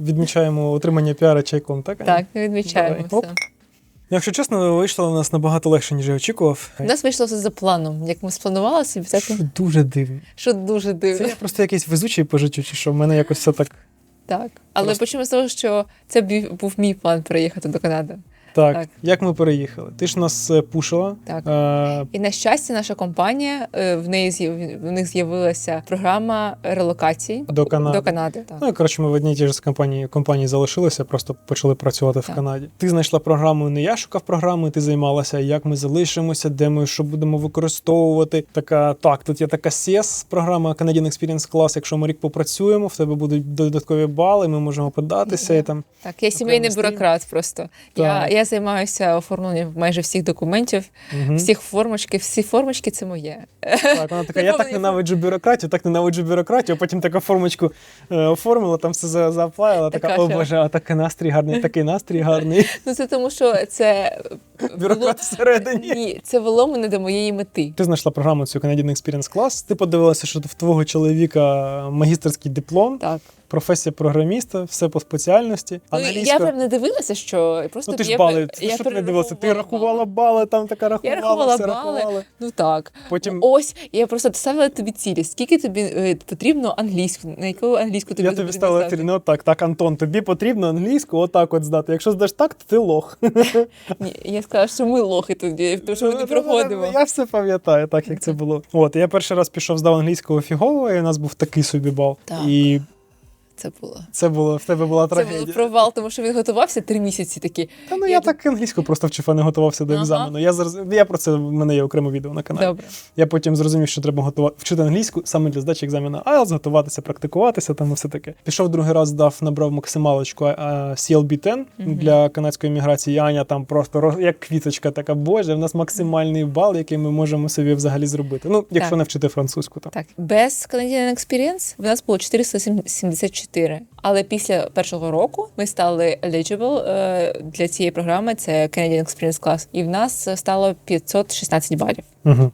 відмічаємо отримання піара чайком, так? Аня? Так, відмічаємо Давай. все. Оп. Якщо чесно, вийшло у нас набагато легше, ніж я очікував. У нас вийшло все за планом. Як ми спланували собі, так Що дуже дивно. що дуже Це дивно. я просто якийсь везучий по життю, чи що в мене якось все так. Так. Але Просто- почнемо з того, що це бі- був мій план переїхати до Канади. Так, Так. як ми переїхали? Ти ж нас е, пушила. Так. Е, І на щастя, наша компанія е, в неї з'яв- в них з'явилася програма релокації До Канади. До Канади так. Ну, коротше, ми в одній і тій ж компанії, компанії залишилися, просто почали працювати в Канаді. Ти знайшла програму, не я шукав програму, ти займалася, як ми залишимося, де ми що будемо використовувати. Така так, тут є така SES, програма Canadian Experience Class. Якщо ми рік попрацюємо, в тебе будуть додаткові бали, ми можемо податися і там. Так, я сімейний бюрократ просто. Я, Так. я займаюся оформленням майже всіх документів, угу. всіх формочки. Всі формочки це моє. Так, вона така, я так ненавиджу бюрократію, так ненавиджу бюрократію, а потім така формочку е, оформила, там все заплавила, така, Така, о боже, а такий настрій гарний, такий настрій гарний. Ну це тому, що це Бюрократ всередині. Ні, це вело мене до моєї мети. Ти знайшла програму цю Canadian Experience Class, ти подивилася, що в твого чоловіка магістерський диплом, Так. професія програміста, все по спеціальності. Ну, я прям не дивилася, що просто Ну ти ж я, бали, я що ти не дивилася? Ти рахувала бали, там така рахувала, рахувала все бали. рахувала. Ну так. Потім Ось, я просто ставила тобі цілі. Скільки тобі е, потрібно англійську? На яку англійську тобі я тобі ставила тирі, ну так, так, Антон, тобі потрібно англійську отак от здати. Якщо здаш так, то ти лох. Ні, я сказала, що ми лохи тоді, тому що ми не проходимо. Я все пам'ятаю, так як це було. От, я перший раз пішов, здав англійського фігового, і у нас був такий собі бал. Так. І Це було. це було в тебе була Це трагедія. було провал, тому що він готувався три місяці такі. Та ну я, Я так англійську просто вчив, а не готувався до Ага. екзамену. Я зараз я про це в мене є окреме відео на каналі. Добре. Я потім зрозумів, що треба готувати вчити англійську саме для здачі екзамену IELTS, готуватися, практикуватися там і все таке. Пішов другий раз, здав, набрав максималочку а, CLB-10 Мгм. для канадської міграції. Аня там просто роз- як квіточка така, боже, в нас максимальний бал, який ми можемо собі взагалі зробити. Ну, якщо Так. не вчити французьку, то Так, без Canadian Experience в нас було 474. Але після першого року ми стали eligible е, для цієї програми. Це Canadian Experience Class. І в нас стало 516 балів. угу.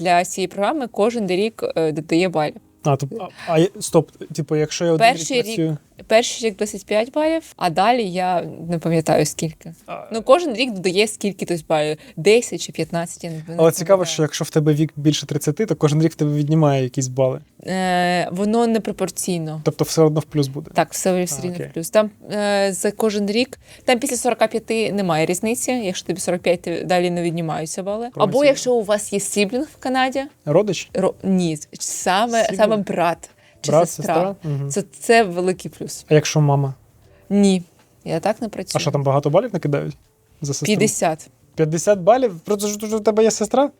Для цієї програми кожен рік е, додає балів. А, тобто, а, а стоп, типу, якщо я один Перший рік рік працюю, Перший рік 25 балів, а далі я не пам'ятаю скільки. а, Ну кожен рік додає скільки тось балів, 10 чи 15, я не не але цікаво, що якщо в тебе вік більше 30, то кожен рік в тебе віднімає якісь бали. е, воно не пропорційно. Тобто все одно в плюс буде. Так, все все рівно в плюс. Там е, за кожен рік, там після 45 немає різниці. Якщо тобі 45, ти далі не віднімаються бали. Або якщо у вас є сіблінг в Канаді, Родич? ро, ні, саме, Сіблінг? саме брат чи Брат, сестра. сестра? Угу. Це, це великий плюс. А якщо мама? Ні, я так не працюю. А що там багато балів накидають? За сестру? 50. 50 балів? Просто що у тебе є сестра?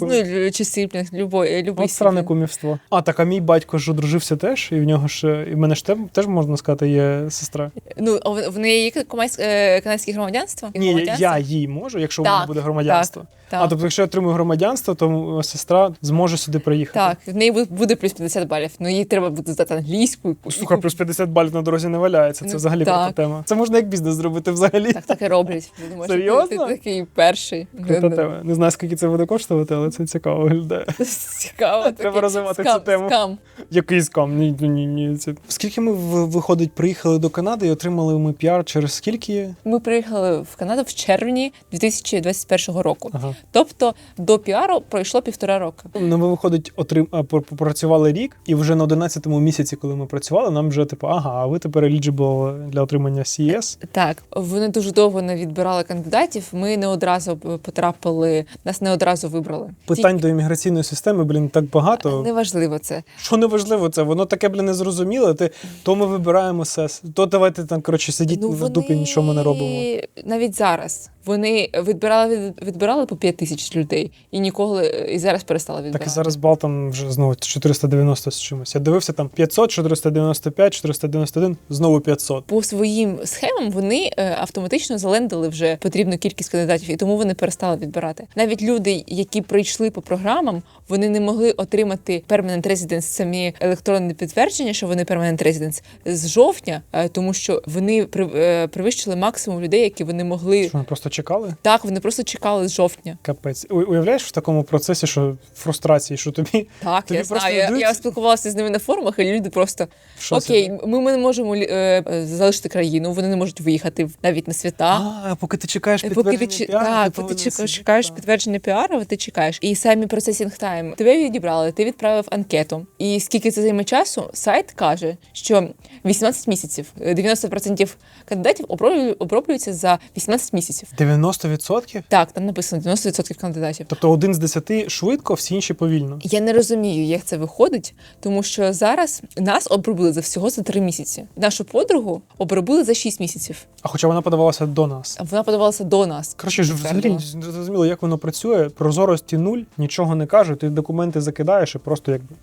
Ну, чи сіблінг, любой, любий От странне кумівство. А, так, а мій батько ж одружився теж, і в нього ж, і в мене ж теж можна сказати, є сестра. Ну, а в неї є е, канадське громадянство? Ні, я їй можу, якщо в мене буде громадянство. Так. А тобто, якщо я отримую громадянство, то е, сестра зможе сюди приїхати. Так, в неї буде плюс 50 балів, ну їй треба буде здати англійську. Слухай, плюс 50 балів на дорозі не валяється. Це Ну, взагалі так. крута тема. Це можна як бізнес зробити взагалі. Так, так і роблять. Думаю, Серйозно? Ти, ти такий перший. Крута тема. Не знаю, скільки це буде коштувати, але це цікаво виглядає. Цікаво. Треба розвивати цю тему. Скам. Який скам? Ні, ні, ні. Це... Скільки ми виходить, приїхали до Канади і отримали ми піар через скільки? Ми приїхали в Канаду в червні 2021 року. Ага. Тобто до піару пройшло півтора року. Ну, ми виходить, отрим... попрацювали рік, і вже на 11-му місяці, коли ми працювали, нам вже типу, ага, а ви тепер eligible для отримання CES. Так, вони дуже довго не відбирали кандидатів. Ми не одразу потрапили, нас не одразу вибрали. Питань до імміграційної системи, блін, так багато. Неважливо це. Що неважливо це, воно таке, блін, незрозуміле. Ти то ми вибираємо сес, то давайте там коротше сидіть Ну, в дупі, нічого ми не робимо. Навіть зараз вони відбирали від- відбирали по 5 тисяч людей і ніколи і зараз перестали відбирати. Так і зараз бал там вже знову 490 з чимось. Я дивився там 500, 495, 491, знову 500. По своїм схемам вони е, автоматично залендили вже потрібну кількість кандидатів, і тому вони перестали відбирати. Навіть люди, які прийшли по програмам, вони не могли отримати permanent residence, самі електронне підтвердження, що вони permanent residence, з жовтня, е, тому що вони при- е, максимум людей, які вони могли. Що ми просто чекали? Так, вони просто чекали з жовтня. Капець. У- Уявляєш в такому процесі, що фрустрації, що тобі Так, Тобі я просто знаю. Я, я спілкувалася з ними на форумах, і люди просто окей, ми, ми не можемо е, залишити країну, вони не можуть виїхати навіть на свята. А, поки ти чекаєш Е, Поки ти, підтвердження піару, так, ти ти чекаєш, сидіти. чекаєш Так. підтвердження піару, ти чекаєш. І самі процесінг тайм. Тебе відібрали, ти відправив анкету. І скільки це займе часу? Сайт каже, що 18 місяців. Е, 90% кандидатів оброблю- оброблюються за 18 місяців. 90%? Так, там написано 90% кандидатів. Тобто один з десяти швидко, всі інші повільно. Я не розумію, як це виходить, тому що зараз нас обробили за всього за три місяці. Нашу подругу обробили за 6 місяців. А хоча вона подавалася до нас. Вона подавалася до нас. Коротше, взагалі не зрозуміло, як воно працює. Прозорості нуль, нічого не кажуть, ти документи закидаєш і просто якби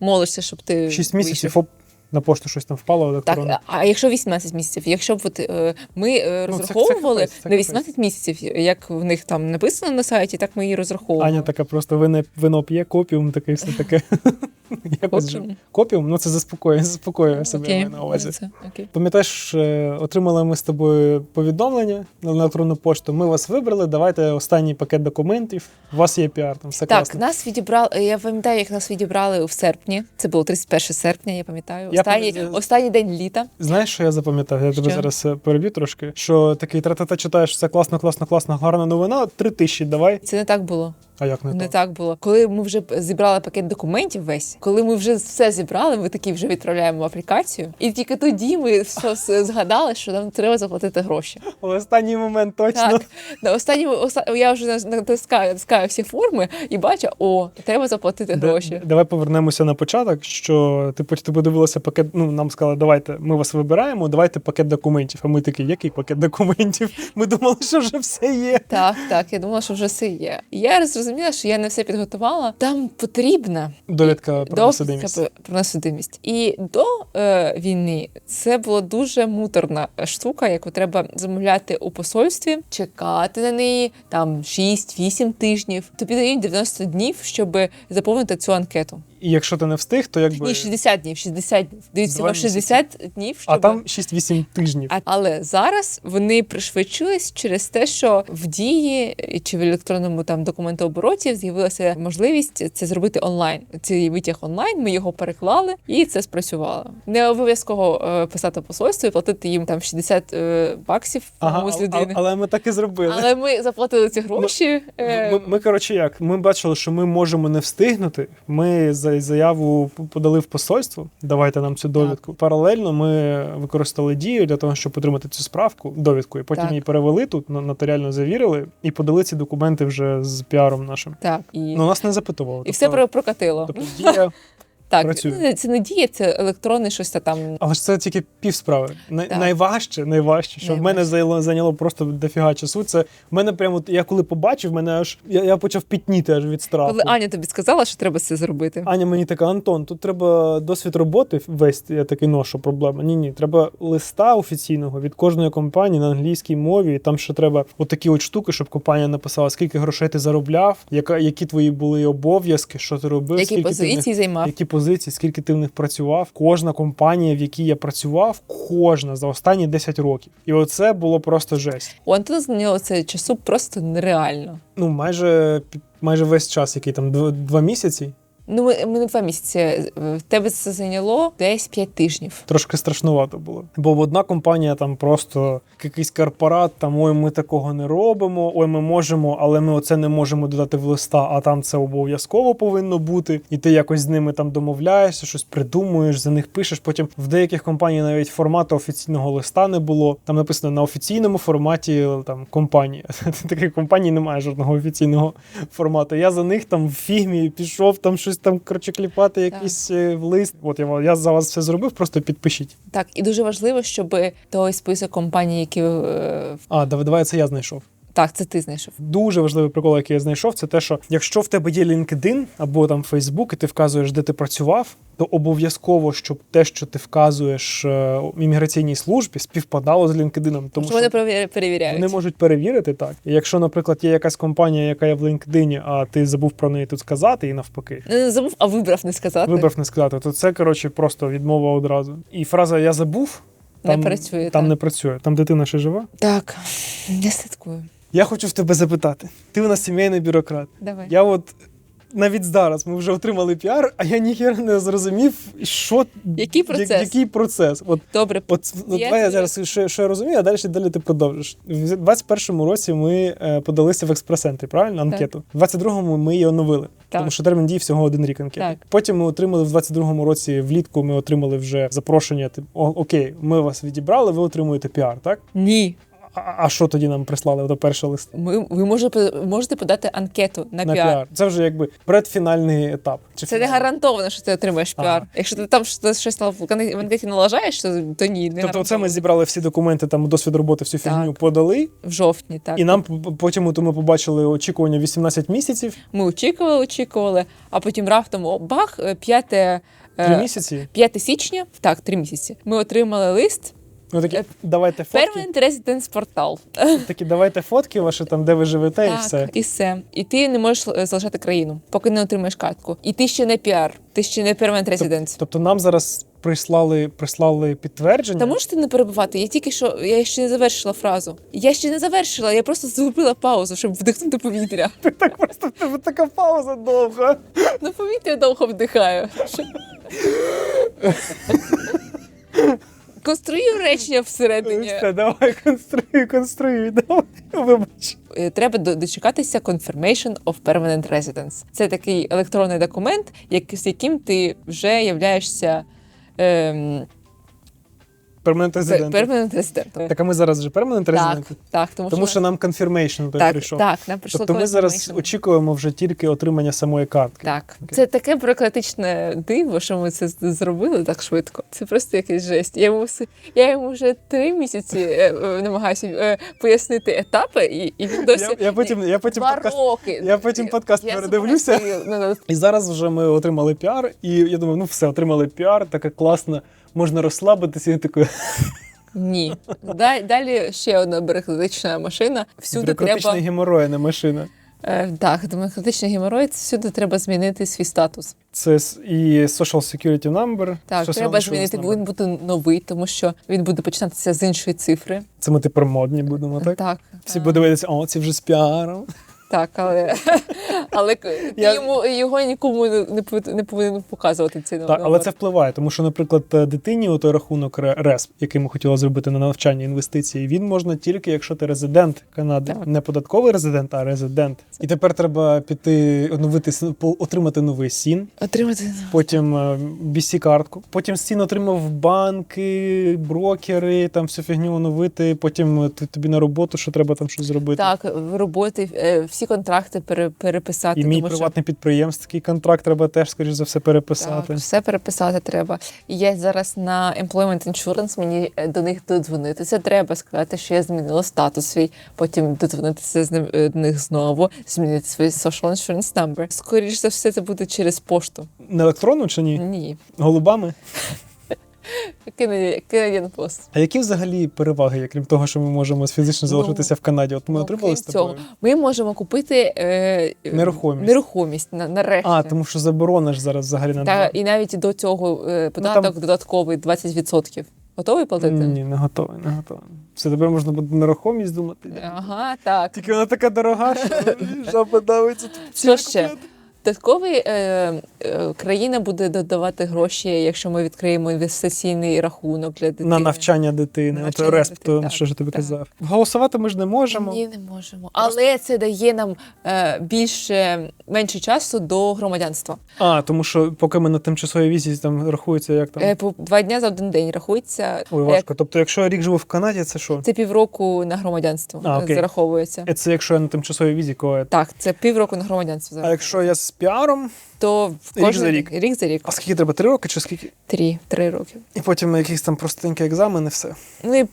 Молишся, щоб ти 6 вийшов. місяців оп, на пошту щось там впало Так, електронно. а якщо 18 місяців, якщо б от, е, ми е, Ну, це- це розраховували це на капець. 18 місяців, як в них там написано на сайті, так ми її розраховували. Аня така просто вино, вино п'є, копіум, таке все таке. Якось. Копіум? Ну це заспокоює, заспокоює себе Окей, я маю на увазі. це, окей. Пам'ятаєш, е, отримали ми з тобою повідомлення на електронну пошту. Ми вас вибрали. Давайте останній пакет документів. У вас є піар, там все Так, класно. нас відібрали. Я пам'ятаю, як нас відібрали в серпні. Це було 31 серпня, я пам'ятаю. Я Останній, я... останній день літа. Знаєш, що я запам'ятав? Я тебе зараз е, переб'ю трошки. Що такий тра-та-та читаєш, все класно, класно, класно, гарна новина. Три тисячі давай. Це не так було. А як не, Не так? так було. Коли ми вже зібрали пакет документів весь, коли ми вже все зібрали, ми такі вже відправляємо апlikацію. І тільки тоді ми все згадали, що нам треба заплатити гроші. В останній момент точно. Так, на останньому оста- я вже натискаю, натискаю всі форми і бачу, о, треба заплатити гроші. Давай повернемося на початок. Що ти ти подивилася пакет. Ну нам сказали, давайте ми вас вибираємо, давайте пакет документів. А ми такі, який пакет документів? Ми думали, що вже все є. Так, так, я думала, що вже все є. Я зрозуміла, що я не все підготувала. Там потрібна Довідка про несудимість. про несудимість. І до е, війни це була дуже муторна штука, яку треба замовляти у посольстві, чекати на неї там 6-8 тижнів. Тобі дають 90 днів, щоб заповнити цю анкету. І якщо ти не встиг, то якби. Ні, 60 днів, 60 днів. Дивіться, Два вам 60 днів, щоб... А там 6-8 тижнів. А- Але зараз вони пришвидшились через те, що в дії чи в електронному там документообороті з'явилася можливість це зробити онлайн. Цей витяг онлайн. Ми його переклали, і це спрацювало. Не обов'язково е, писати посольство і платити їм там 60 е, баксів Ага, але, людини. але ми так і зробили. Але ми заплатили ці гроші. е, Ми, ми, коротше, як? Ми бачили, що ми можемо не встигнути. Ми за заяву подали в посольство. Давайте нам цю довідку. Паралельно ми використали дію для того, щоб отримати цю справку, довідку, і потім Так. її перевели тут, нотаріально завірили і подали ці документи вже з піаром нашим. Так, і, Ну нас не запитували. і все прокатило. тобто дія. Так, працює. ну, це не дія, це електронне щось там. Але ж це тільки пів справи. Най- Так. Найважче, найважче, що в мене Найважче. зайняло, зайняло просто дофіга часу. Це в мене прямо я коли побачив, мене аж я, я почав пітніти аж від страху. Коли Аня тобі сказала, що треба це зробити. Аня мені така, Антон, тут треба досвід роботи вести. Я такий, ну що проблема? Ні, ні, треба листа офіційного від кожної компанії на англійській мові. І там ще треба отакі от штуки, щоб компанія написала, скільки грошей ти заробляв, яка, які твої були обов'язки, що ти робив, Які позиції займав? які позиції, скільки ти в них працював. Кожна компанія, в якій я працював, кожна за останні 10 років. І оце було просто жесть. У Антона зайняло це часу просто нереально. Ну, майже майже весь час, який там дв- два місяці. Ну, ми, не два місяці. Е, В тебе це зайняло десь 5 тижнів. Трошки страшнувато було. Бо одна компанія там просто якийсь корпорат, там ой, ми такого не робимо, ой, ми можемо, але ми оце не можемо додати в листа, а там це обов'язково повинно бути. І ти якось з ними там домовляєшся, щось придумуєш, за них пишеш. Потім в деяких компаній навіть формату офіційного листа не було. Там написано на офіційному форматі там компанія. Таких компаній немає жодного офіційного формату. Я за них там в фігмі пішов, там щось там коротше кліпати, якийсь е, в лист. От я, я за вас все зробив, просто підпишіть. Так, і дуже важливо, щоб той список компаній, які е, А, давай, давай це я знайшов. Так, це ти знайшов. Дуже важливий прикол, який я знайшов, це те, що якщо в тебе є LinkedIn або там Facebook, і ти вказуєш, де ти працював, то обов'язково, щоб те, що ти вказуєш е, імміграційній службі, співпадало з LinkedIn. Тому Тому що вони перевір- перевіряють. вони можуть перевірити так. І якщо, наприклад, є якась компанія, яка є в LinkedIn, а ти забув про неї тут сказати, і навпаки. Не забув, а вибрав не сказати. Вибрав не сказати, то це коротше просто відмова одразу. І фраза Я забув Не працює, Там так. не працює. Там дитина ще жива. Так, я слідкую. Я хочу в тебе запитати. Ти у нас сімейний бюрократ. Давай. Я от навіть зараз ми вже отримали піар, а я ніхер не зрозумів, що Який процес? я- який процес. От, Добре, от, ну, Я я зараз що, що я розумію, а далі далі ти продовжиш. В 21-му році ми е, подалися в експрес-центрі, правильно? Анкету. В 22-му ми її оновили. Так. Тому що термін дії всього один рік анкети. Так. Потім ми отримали в 22-му році влітку. Ми отримали вже запрошення. Тип, окей, ми вас відібрали, ви отримуєте піар, так? ні. А, а що тоді нам прислали до першого листа? Ми, ви можете, можете подати анкету на, На піар. піар. Це вже якби предфінальний етап. Чи Це не гарантовано, що ти отримаєш Ага. піар. Якщо ти там щось на в анкеті налажаєш, то, то ні. Не Тобто, це ми зібрали всі документи, там досвід роботи, всю Так. фігню подали, в жовтні. Так і нам потім от ми побачили очікування 18 місяців, ми очікували, очікували, а потім раптом о, бах, е, 5, три е, місяці. 5 січня, так, три місяці. Ми отримали лист. Ну такі, е, давайте фотки, Permanent Residence портал. такі давайте фотки ваші там, де ви живете, і все. і все. І ти не можеш е, залишати країну, поки не отримаєш картку. І ти ще не піар, ти ще не Permanent Residence. Тобто нам зараз прислали, прислали підтвердження. Та можете не перебувати? Я тільки що я ще не завершила фразу. Я ще не завершила, я просто зробила паузу, щоб вдихнути повітря. Ти Так просто в тебе така пауза довга. Ну, повітря довго вдихаю. Конструюю речення всередині. Все, давай конструюй, конструюй, давай. Вибач. Е, Треба дочекатися Confirmation of Permanent Residence. Це такий електронний документ, як, з яким ти вже являєшся ем, Перманент резидент. Permanent Resident. Так, а ми зараз вже перманент Так, резидент. так, тому, Тому що нам confirmation той так, прийшов. так, нам прийшло Тобто ми зараз очікуємо вже тільки отримання самої картки. Так, Окей. це таке бюрократичне диво, що ми це зробили так швидко. Це просто якийсь жесть. Я йому, я йому вже три місяці е, е, намагаюся е, пояснити етапи, і, і він досі Я, я потім, я потім два подкаст. роки. я потім подкаст Я передивлюся. ну, ну, І зараз вже ми отримали піар, і я думаю, ну все, отримали піар, така класна, можна розслабитися і такою. Ні. Далі, ще одна бюрократична машина. Всюди Бюрократична треба. геморроя, не машина. Е, так, демократичний геморрой, всюди треба змінити свій статус. Це і Social Security Number. Так, Social треба змінити, Number. він буде новий, тому що він буде починатися з іншої цифри. Це ми тепер модні будемо, так? так. Всі будуть дивитися, о, це вже з піаром. Так, але, але ти Я- йому його нікому не, не пов- не повинен показувати цей Так, номер. але це впливає, тому що, наприклад, е, дитині у той рахунок ре- РЕСП, який ми хотіли зробити на навчання інвестиції, він можна тільки, якщо ти резидент Канади, Так. не податковий резидент, а резидент. І тепер треба піти оновити с- по- отримати новий сін, отримати. потім bc картку потім сін отримав банки, брокери, там всю фігню оновити. Потім е, т- тобі на роботу, що треба там щось зробити. Так, в роботи е, всі контракти пере, переписати. І мій тому що- приватний підприємський контракт треба теж, скоріш за все, переписати. Так, все переписати треба. І я зараз на Employment Insurance, мені е, до них додзвонитися треба, сказати, що я змінила статус свій, потім додзвонитися з ним е, до них знову, змінити свій social insurance number. Скоріше за все, це буде через пошту. Не електронну чи ні? Ні. Голубами? Canadian Post. А які взагалі переваги, є, крім того, що ми можемо фізично Ну, залишитися в Канаді? От ми Ну, отримали з тобою. цього, Ми можемо купити е, е, Нерухомість. нерухомість на, нарешті. А, тому що заборона ж зараз взагалі на Та, і навіть до цього е, податок Ну, там- додатковий 20%. Готовий платити? Ні, не готовий, не готовий. Все, тепер можна буде нерухомість думати. Ага, так. Тільки вона така дорога, що жаба давиться. Що ще? Додатковий е, е, країна буде додавати гроші, якщо ми відкриємо інвестиційний рахунок для дитини. На навчання дитини. На От респ, дитини, то так, що ж я тобі так. казав. Голосувати ми ж не можемо. Ні, не можемо. Але це дає нам е, більше менше часу до громадянства. А, тому що поки ми на тимчасовій візі там рахується, як там. Е, по два дня за один день рахується. Ой, Як- важко. Тобто, якщо я рік живу в Канаді, це що? Це півроку на громадянство А, окей. зараховується. Це якщо я на тимчасовій візі, коли. Так, це півроку на громадянство А якщо я з піаром, То Рік за рік? рік за рік. а скільки треба? Три роки чи скільки? Три, три роки. І потім якісь там простенькі екзамен і все. Ну і е,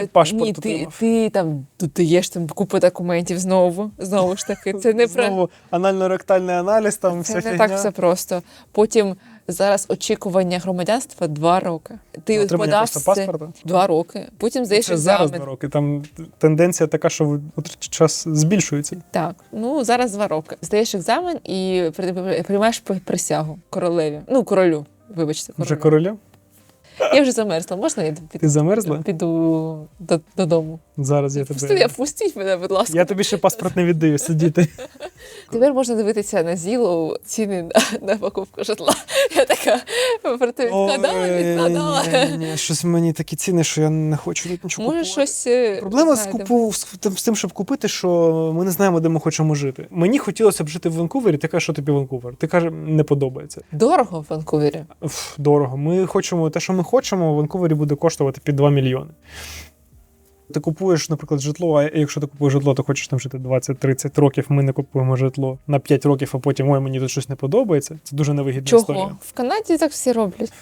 ти пашпорт ні, ти, ти там додаєш там купу документів знову. Знову ж таки, це не про Знову анально-ректальний аналіз, там це вся не фігня. так все просто. Потім зараз очікування громадянства два роки. Ти подав паспорта. два роки. Потім здаєш Це зараз два роки. Там тенденція така, що час збільшується. Так, ну зараз два роки. Здаєш екзамен і при- приймаєш при- присягу королеві. Ну, королю. Вибачте, Вже королю. Я вже замерзла. Можна я піду, Ти замерзла? піду до, додому? Зараз я Пусти, тебе. пустіть мене, будь ласка. Я тобі ще паспорт не віддаю сидіти. Тепер можна дивитися на зілу ціни на, на покупку житла. Я така про те відкладала, відкладала. Ні, ні, щось мені такі ціни, що я не хочу нічого Може, купувати. щось. Проблема з, купу, з, тим- з тим, щоб купити, що ми не знаємо, де ми хочемо жити. Мені хотілося б жити в Ванкувері, ти кажеш, що тобі Ванкувер. Ти кажеш, не подобається. Дорого в Ванкувері. Ф, дорого. Ми хочемо те, що ми хочемо, в Ванкувері буде коштувати під 2 мільйони. Ти купуєш, наприклад, житло, а якщо ти купуєш житло, то хочеш там жити 20-30 років. Ми не купуємо житло на 5 років, а потім ой, мені тут щось не подобається. Це дуже невигідна історія. Чого? В Канаді так всі роблять.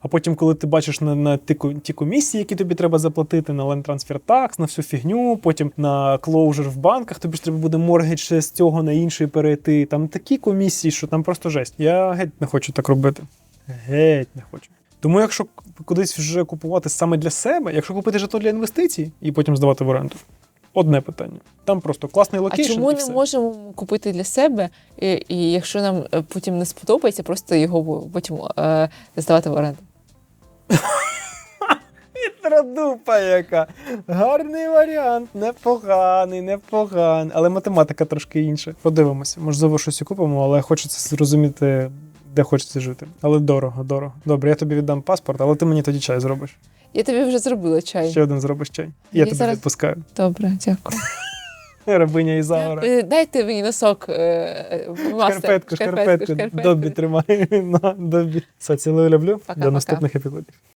А потім, коли ти бачиш на, на ті, ті комісії, які тобі треба заплатити, на Land Transfer Tax, на всю фігню, потім на closure в банках, тобі ж треба буде моргідж з цього на інший перейти. Там такі комісії, що там просто жесть. Я геть не хочу так робити. Геть не хочу. Тому, якщо кудись вже купувати саме для себе, якщо купити житло для інвестицій і потім здавати в оренду, одне питання. Там просто класний А чому і не можемо купити для себе, і, і якщо нам е, потім не сподобається, просто його потім е, здавати в оренду? Хитродупа яка. Гарний варіант, непоганий, непоганий. Але математика трошки інша. Подивимося. Можливо, щось і купимо, але хочеться зрозуміти, де хочеться жити. Але дорого, дорого. Добре, я тобі віддам паспорт, але ти мені тоді чай зробиш. Я тобі вже зробила чай. Ще один зробиш чай. Я Я тебе зараз- відпускаю. Добре, дякую. Рабиня Ізаура. Дайте мені носок. е, е. Шкарпетку, шкарпетку. Добі тримай. Добі. Все, цілую люблю. До наступних епізодів.